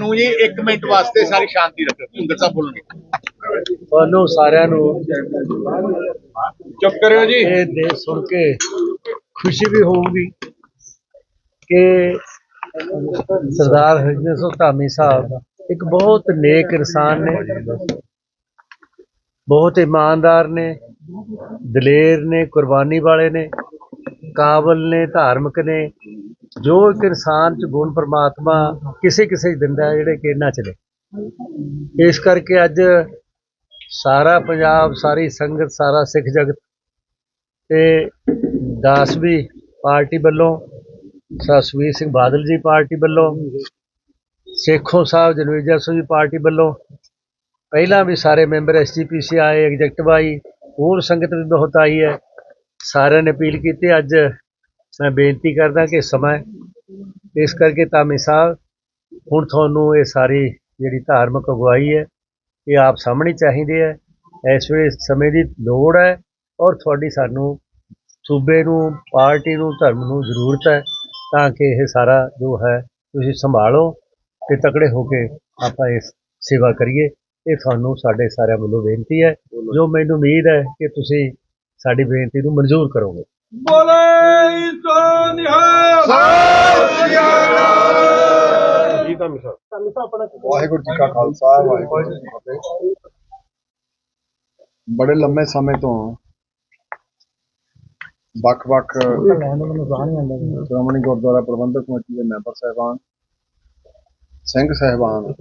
ਨੂੰ ਜੀ 1 ਮਿੰਟ ਵਾਸਤੇ ਸਾਰੀ ਸ਼ਾਂਤੀ ਰੱਖੋ ਭੁੰਦਰ ਸਾਹਿਬ ਬੋਲਣਗੇ ਤੁਹਾਨੂੰ ਸਾਰਿਆਂ ਨੂੰ ਚੁੱਪ ਕਰਿਓ ਜੀ। ਇਹ ਦੇ ਸੁਣ ਕੇ ਖੁਸ਼ੀ ਵੀ ਹੋਊਗੀ ਕਿ ਸਰਦਾਰ ਹਰਜਿੰਦਰ ਸਿੰਘ ਧਾਮੀ ਸਾਹਿਬ ਇੱਕ ਬਹੁਤ ਨੇਕ ਇਨਸਾਨ ਨੇ ਬਹੁਤ ਇਮਾਨਦਾਰ ਨੇ ਦਲੇਰ ਨੇ ਕੁਰਬਾਨੀ ਵਾਲੇ ਨੇ। ਕਾਬਲ ਨੇ, ਧਾਰਮਿਕ ਨੇ, ਜੋ ਇੱਕ ਇਨਸਾਨ ਚ ਗੁਣ ਪਰਮਾਤਮਾ ਕਿਸੇ ਕਿਸੇ 'ਚ ਦਿੰਦਾ ਜਿਹੜੇ ਕਿ ਇਹਨਾਂ ਚ ਨੇ। ਇਸ ਕਰਕੇ ਅੱਜ ਸਾਰਾ ਪੰਜਾਬ, ਸਾਰੀ ਸੰਗਤ, ਸਾਰਾ ਸਿੱਖ ਜਗਤ ਤੇ ਦਾਸਵੀ ਪਾਰਟੀ ਵੱਲੋਂ ਸਸਵੀਰ ਸਿੰਘ ਬਾਦਲ ਜੀ ਪਾਰਟੀ ਵੱਲੋਂ, ਸੇਖੋਂ ਸਾਹਿਬ ਜਨਵੀਜਾ ਸਿੰਘ ਜੀ ਪਾਰਟੀ ਵੱਲੋਂ, ਪਹਿਲਾਂ ਵੀ ਸਾਰੇ ਮੈਂਬਰ ਐਸਜੀਪੀਸੀ ਆਏ, ਐਗਜ਼ੈਕਟਿਵ ਆਈ, ਹੋਰ ਸੰਗਤ ਵੀ ਬਹੁਤ ਆਈ ਹੈ। ਸਾਰਿਆਂ ਨੇ ਅਪੀਲ ਕੀਤੀ, ਅੱਜ ਮੈਂ ਬੇਨਤੀ ਕਰਦਾ ਕਿ ਸਮਾਂ ਇਸ ਕਰਕੇ ਧਾਮੀ ਸਾਹਿਬ ਹੁਣ ਤੁਹਾਨੂੰ ਇਹ ਸਾਰੀ ਜਿਹੜੀ ਧਾਰਮਿਕ ਅਗਵਾਈ ਹੈ, ਇਹ ਆਪ ਸਾਹਮਣੇ ਚਾਹੀਦੀ ਹੈ। ਇਸ ਵੇਲੇ ਸਮੇਂ ਦੀ ਲੋੜ ਹੈ ਔਰ ਤੁਹਾਡੀ ਸਾਨੂੰ ਸੂਬੇ ਨੂੰ, ਪਾਰਟੀ ਨੂੰ, ਧਰਮ ਨੂੰ ਜ਼ਰੂਰਤ ਹੈ ਤਾਂ ਕਿ ਇਹ ਸਾਰਾ ਜੋ ਹੈ, ਤੁਸੀਂ ਸੰਭਾਲੋ ਤੇ ਤਕੜੇ ਹੋ ਕੇ ਆਪਾਂ ਇਸ ਸੇਵਾ ਕਰੀਏ। ਇਹ ਤੁਹਾਨੂੰ ਸਾਡੇ ਸਾਰਿਆਂ ਵੱਲੋਂ ਬੇਨਤੀ ਹੈ। ਜੋ ਮੈਨੂੰ ਉਮੀਦ ਹੈ ਕਿ ਤੁਸੀਂ ਸਾਡੀ ਬੇਨਤੀ ਨੂੰ ਮਨਜ਼ੂਰ ਕਰੋਗੇ। ਜੀ ਧਾਮੀ ਸਾਹਿਬ ਵਾਹਿਗੁਰੂ ਜੀ ਕਾ ਖਾਲਸਾ ਵਾਹਿਗੁਰੂ ਜੀ ਕੀ ਫਤਿਹ। ਬੜੇ ਲੰਮੇ ਸਮੇਂ ਤੋਂ ਵੱਖ-ਵੱਖ ਸ਼੍ਰੋਮਣੀ ਗੁਰਦੁਆਰਾ ਪ੍ਰਬੰਧਕ ਕਮੇਟੀ ਦੇ ਮੈਂਬਰ ਸਾਹਿਬਾਨ ਸਿੰਘ ਸਾਹਿਬਾਨ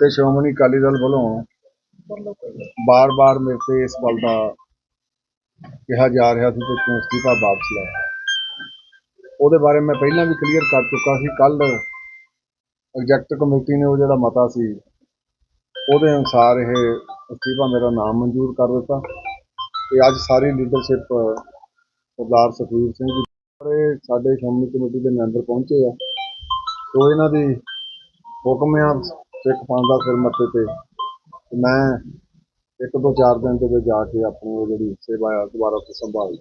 ਤੇ ਸ਼੍ਰੋਮਣੀ ਅਕਾਲੀ ਦਲ ਵੱਲੋਂ ਬਾਰ-ਬਾਰ ਮੇਰੇ ਤੇ ਇਸ ਗੱਲ ਦਾ ਕਿਹਾ ਜਾ ਰਿਹਾ ਸੀ ਕਿ ਤੂੰ ਅਸਤੀਫਾ ਵਾਪਸ ਲੈ ਉਹਦੇ ਬਾਰੇ ਮੈਂ ਪਹਿਲਾਂ ਵੀ ਕਲੀਅਰ ਕਰ ਚੁੱਕਾ ਸੀ। ਕੱਲ ਐਗਜ਼ੈਕਟਿਵ ਕਮੇਟੀ ਨੇ ਉਹ ਜਿਹੜਾ ਮਤਾ ਸੀ, ਉਹਦੇ ਅਨੁਸਾਰ ਇਹ ਅਸਤੀਫਾ ਮੇਰਾ ਨਾਮ ਮਨਜ਼ੂਰ ਕਰ ਦਿੱਤਾ। ਤੇ ਅੱਜ ਸਾਰੀ ਲੀਡਰਸ਼ਿਪ ਸਰਦਾਰ ਸੁਖਵੀਰ ਸਿੰਘ ਜੀ, ਸਾਰੇ ਸਾਡੇ ਸ਼੍ਰੋਮਣੀ ਕਮੇਟੀ ਦੇ ਮੈਂਬਰ ਪਹੁੰਚੇ ਆ। ਸੋ ਇਹਨਾਂ ਦੀ ਹੁਕਮ ਆ ਸਿੱਖ ਪੰਥ ਦਾ ਸਿਰ ਮੱਥੇ ਤੇ ਮੈਂ ਇੱਕ ਦੋ ਚਾਰ ਦਿਨ ਦੇ ਵਿੱਚ ਜਾ ਕੇ ਆਪਣੀ ਉਹ ਜਿਹੜੀ ਸੇਵਾ ਆ ਦੁਬਾਰਾ ਤੋਂ ਸੰਭਾਲ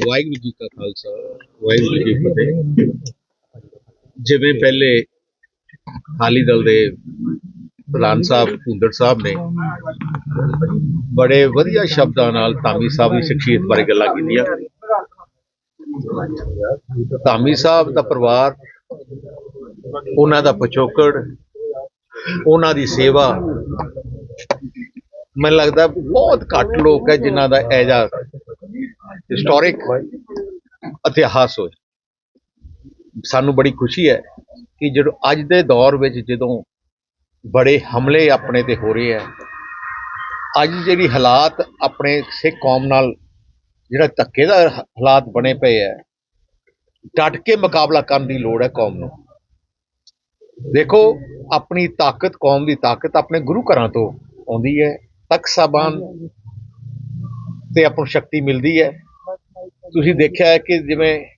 ਵਾਹਿਗੁਰੂ ਜੀ ਕਾ ਖਾਲਸਾ ਵਾਹਿਗੁਰੂ ਜੀ ਕੀ ਫਤਿਹ। ਜਿਵੇਂ ਪਹਿਲੇ ਅਕਾਲੀ ਦਲ ਦੇ ਪ੍ਰਧਾਨ ਸਾਹਿਬ ਭੁੰਦਰ ਸਾਹਿਬ ਨੇ ਬੜੇ ਵਧੀਆ ਸ਼ਬਦਾਂ ਨਾਲ ਧਾਮੀ ਸਾਹਿਬ ਦੀ ਸ਼ਖਸੀਅਤ ਬਾਰੇ ਗੱਲਾਂ ਕੀਤੀਆਂ। ਧਾਮੀ ਸਾਹਿਬ ਦਾ ਪਰਿਵਾਰ, ਉਹਨਾਂ ਦਾ ਪਿਛੋਕੜ, ਉਹਨਾਂ ਦੀ ਸੇਵਾ, ਮੈਨੂੰ ਲੱਗਦਾ ਬਹੁਤ ਘੱਟ ਲੋਕ ਹੈ ਜਿਨ੍ਹਾਂ ਦਾ ਐਜਾ ਹਿਸਟੋਰਿਕ ਇਤਿਹਾਸ ਹੋਏ। ਸਾਨੂੰ ਬੜੀ ਖੁਸ਼ੀ ਹੈ ਕਿ ਜਦੋਂ ਅੱਜ ਦੇ ਦੌਰ ਵਿੱਚ ਜਦੋਂ ਬੜੇ ਹਮਲੇ ਆਪਣੇ ਤੇ ਹੋ ਰਹੇ ਆ। ਅੱਜ ਜਿਹੜੀ ਹਾਲਾਤ ਆਪਣੇ ਸਿੱਖ ਕੌਮ ਨਾਲ, ਜਿਹੜਾ ਧੱਕੇ ਦਾ ਹਾਲਾਤ ਬਣੇ ਪਏ ਆ, ਡਟ ਕੇ ਮੁਕਾਬਲਾ ਕਰਨ ਦੀ ਲੋੜ ਹੈ ਕੌਮ ਨੂੰ। ਦੇਖੋ, ਆਪਣੀ ਤਾਕਤ, ਕੌਮ ਦੀ ਤਾਕਤ ਆਪਣੇ ਗੁਰੂ ਘਰਾਂ ਤੋਂ ਆਉਂਦੀ ਹੈ। ਤਖਤ ਸਾਹਿਬਾਨ ਤੇ ਆਪਾਂ ਨੂੰ ਸ਼ਕਤੀ ਮਿਲਦੀ ਹੈ। ਤੁਸੀਂ ਦੇਖਿਆ ਹੈ ਕਿ ਜਿਵੇਂ